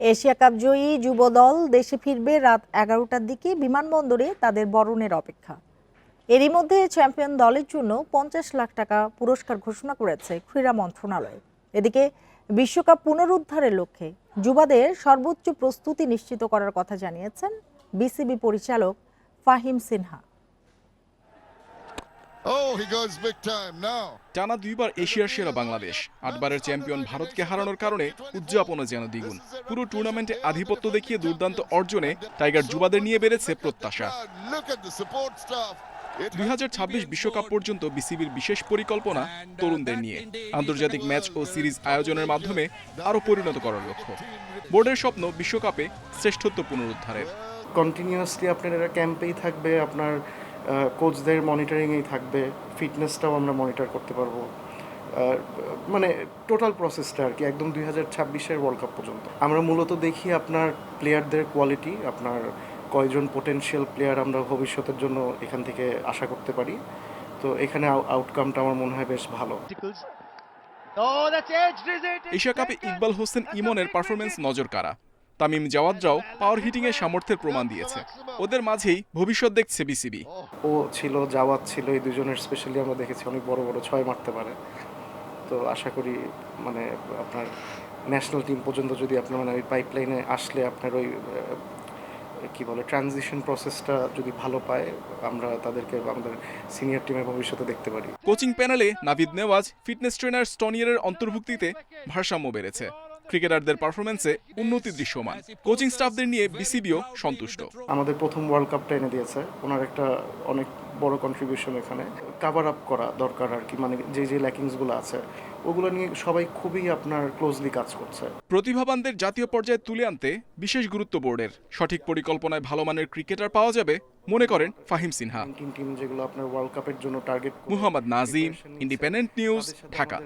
Asia cup জয়ী যুব দল দেশে ফিরবে রাত এগারোটার দিকে বিমানবন্দরে তাদের বরণের অপেক্ষা। এরই মধ্যে চ্যাম্পিয়ন দলের জন্য পঞ্চাশ লাখ টাকা পুরস্কার ঘোষণা করেছে ক্রীড়া মন্ত্রণালয়। এদিকে বিশ্বকাপ পুনরুদ্ধারের লক্ষ্যে যুবাদের সর্বোচ্চ প্রস্তুতি নিশ্চিত করার কথা জানিয়েছেন বিসিবি পরিচালক ফাহিম সিনহা। টানা দুইবার এশিয়ার সেরা বাংলাদেশ। আটবারের চ্যাম্পিয়ন ভারতকে হারানোর কারণে উদযাপনও যেন দ্বিগুণ। পুরো টুর্নামেন্টে আধিপত্য দেখিয়ে দুর্দান্ত অর্জনে টাইগার যুবাদের নিয়ে বেড়েছে প্রত্যাশা। Crowd, Look at the support staff. It দুই বিশ্বকাপ পর্যন্ত বিসিবির বিশেষ পরিকল্পনা তরুণদের নিয়ে। আন্তর্জাতিক ম্যাচ ও সিরিজ আয়োজনের মাধ্যমে আরও পরিণত করার লক্ষ্য। বোর্ডের স্বপ্ন বিশ্বকাপে শ্রেষ্ঠত্ব পুনরুদ্ধারের। কন্টিনিউয়াসলি আপনার এরা ক্যাম্পেই থাকবে আপনার কোচদের মনিটরিংয়েই থাকবে ফিটনেসটাও আমরা মনিটর করতে পারব। আর, মানে টোটাল প্রসেসটা আর কি একদম দুই হাজার ছাব্বিশের ওয়ার্ল্ড কাপ পর্যন্ত। আমরা মূলত দেখি আপনার প্লেয়ারদের কোয়ালিটি আপনার কয়জন পোটেনশিয়াল প্লেয়ার আমরা ভবিষ্যতের জন্য এখান থেকে আশা করতে পারি। তো এখানে আউটকামটা আমার মনে হয় বেশ ভালো। Oh? এশিয়া কাপে ইকবাল হোসেন ইমনের পারফরমেন্স নজর কাড়া। তামিম জাওয়াদরাও পাওয়ার হিটিং এর সামর্থ্যের প্রমাণ দিয়েছে। ওদের মাঝেই ভবিষ্যৎ দেখছে বিসিবি ও ছিল জাওয়াত ছিল এই দুজনের স্পেশালি আমরা দেখেছি অনেক বড় বড় ছয় মারতে পারে। তো আশা করি মানে আপনার ন্যাশনাল টিম পর্যন্ত যদি আপনার মানে ওই পাইপলাইনে আসলে আপনার ওই কি বলে ট্রানজিশন প্রসেসটা যদি ভালো পায় আমরা তাদেরকে আমাদের সিনিয়র টিমে ভবিষ্যতে দেখতে পারি। কোচিং প্যানেলে নাভিদ নেওয়াজ ফিটনেস ট্রেনার স্টনিয়ারের অন্তর্ভুক্তিতে ভারসাম্য বেড়েছে। ক্রিকেটারদের পারফরমেন্সে উন্নতি দৃশ্যমান। কোচিং স্টাফদের নিয়ে বিসিবিও সন্তুষ্ট। আমাদের প্রথম ওয়ার্ল্ড কাপটা এনে দিয়েছে। ওনার একটা অনেক বড় কন্ট্রিবিউশন এখানে। কাভার আপ করা দরকার আর কি মানে যে যে ল্যাকিংসগুলো আছে ওগুলো নিয়ে সবাই খুবই আপনার ক্লোজলি কাজ করছে। প্রতিভাবানদের জাতীয় পর্যায়ে তুলে আনতে বিশেষ গুরুত্ব বোর্ডের। সঠিক পরিকল্পনায় ভালো মানের ক্রিকেটার পাওয়া যাবে মনে করেন ফাহিম সিনহা। টিম টিম যেগুলো আপনার ওয়ার্ল্ড কাপের জন্য target Muhammad Nazim independent news Dhaka.